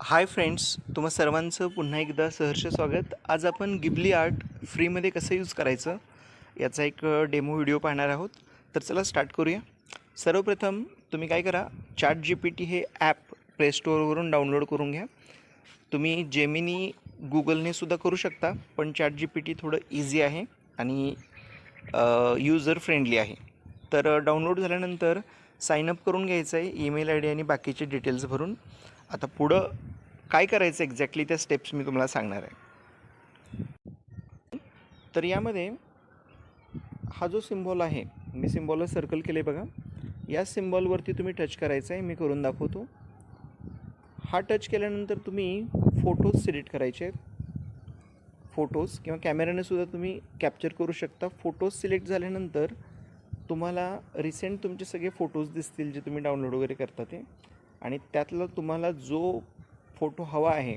Hi friends तुम्हा सर्वांचं पुन्हा एकदा सहर्ष स्वागत. आज आपण गिबली आर्ट फ्रीमध्ये कसं यूज करायचं याचा एक डेमो व्हिडिओ पाहणार आहोत. तर चला स्टार्ट करूया. सर्वप्रथम तुम्ही काय करा चॅट जी पी टी हे ॲप प्ले स्टोअरवरून डाउनलोड करून घ्या. तुम्ही जेमिनी गुगलने सुद्धा करू शकता पण चॅट जी पी टी थोडं इझी आहे आणि युजर फ्रेंडली आहे. तर डाउनलोड झाल्यानंतर साईनअप करून घ्यायचं आहे ईमेल आय डी आणि बाकीचे डिटेल्स भरून. आता पुढं काय करायचं एक्झॅक्टली त्या स्टेप्स मी तुम्हाला सांगणार आहे. तर यामध्ये हा जो सिम्बॉल आहे मी सिम्बॉलला सर्कल केले बघा. या सिम्बॉलवरती तुम्ही टच करायचं आहे मी करून दाखवतो. हा टच केल्यानंतर तुम्ही फोटोज सिलेक्ट करायचे आहेत. फोटोज किंवा कॅमेऱ्याने सुद्धा तुम्ही कॅप्चर करू शकता. फोटोज सिलेक्ट झाल्यानंतर तुम्हाला रिसेंट तुमचे सगळे फोटोज दिसतील जे तुम्ही डाउनलोड वगैरे करता ते. आणि त्यातला तुम्हाला जो फोटो हवा आहे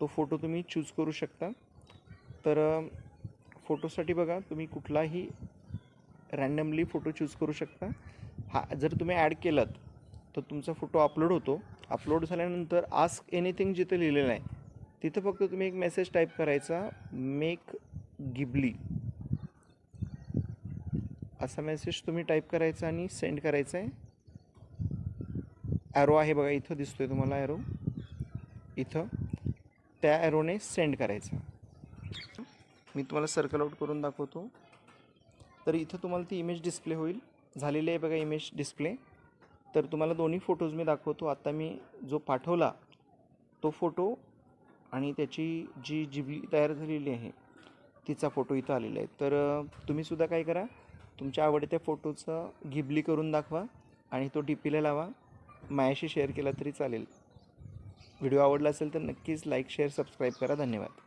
तो फोटो तुम्ही चूज करू शकता. तर फोटोसाठी बघा तुम्ही कुठलाही रॅन्डमली फोटो चूज करू शकता. हा जर तुम्ही ॲड केलात तर तुमचा फोटो अपलोड होतो. अपलोड झाल्यानंतर आस्क एनिथिंग जिथे लिहिलेलं आहे तिथं फक्त तुम्ही एक मेसेज टाईप करायचा मेक गिबली असा मेसेज तुम्ही टाईप करायचा आणि सेंड करायचा आहे. ॲरो आहे बघा इथं दिसतो आहे तुम्हाला ॲरो इथं. त्या ॲरोने सेंड करायचं. मी तुम्हाला सर्कल आउट करून दाखवतो. तर इथं तुम्हाला ती इमेज डिस्प्ले होईल. झालेली आहे बघा इमेज डिस्प्ले तर तुम्हाला दोन्ही फोटोज मी दाखवतो. आत्ता मी जो पाठवला तो फोटो आणि त्याची जी जिबली तयार झालेली आहे तिचा फोटो इथं आलेला आहे. तर तुम्हीसुद्धा काय करा तुमच्या आवडत्या फोटोचं गिबली करून दाखवा आणि तो डी पीला लावा. माझ्याशी शेअर केला तरी चालेल. व्हिडिओ आवडला असेल तर नक्कीच लाईक शेअर सबस्क्राईब करा. धन्यवाद.